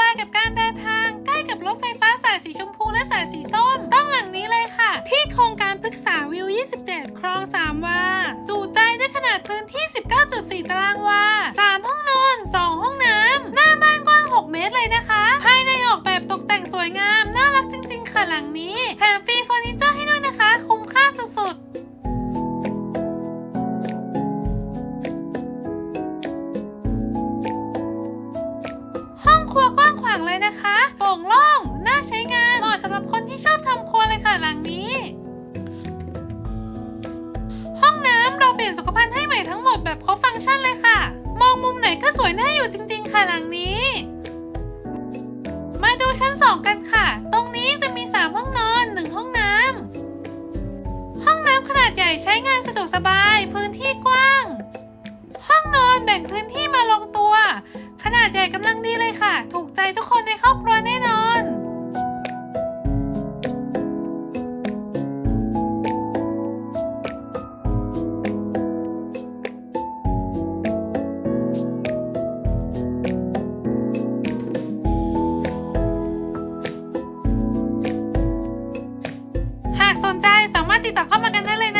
บายกับการเดินทาง ใกล้กับรถไฟฟ้าสายสีชมพูและสายสีส้ม ต้องหลังนี้เลยค่ะ ที่โครงการพฤกษาวิว 27 คลองสามวา จูใจด้วยขนาดพื้นที่ 19.4 ตารางวา 3 ห้องนอน 2 ห้องน้ำ หน้าบ้านกว้าง 6 เมตรเลยนะคะ ภายในออกแบบตกแต่งสวยงาม น่ารักจริงๆค่ะหลังนี้แถม นะคะโปร่งโล่งน่าใช้งานเหมาะสำหรับคนที่ชอบทำครัวเลยค่ะหลังนี้ ห้องน้ำเราเปลี่ยนสุขภัณฑ์ให้ใหม่ทั้งหมดแบบครบฟังก์ชันเลยค่ะ มองมุมไหนก็สวยน่าอยู่จริง ๆ ค่ะหลังนี้ มาดูชั้น2กันค่ะ ตรงนี้จะมี3ห้องนอน1ห้องน้ำห้องน้ำขนาดใหญ่ใช้งานสะดวกสบาย นาดใหญ่กำลังดีเลยค่ะ ถูกใจทุกคนในครอบครัวแน่นอนหากสนใจสามารถติดต่อเข้ามากันได้เลย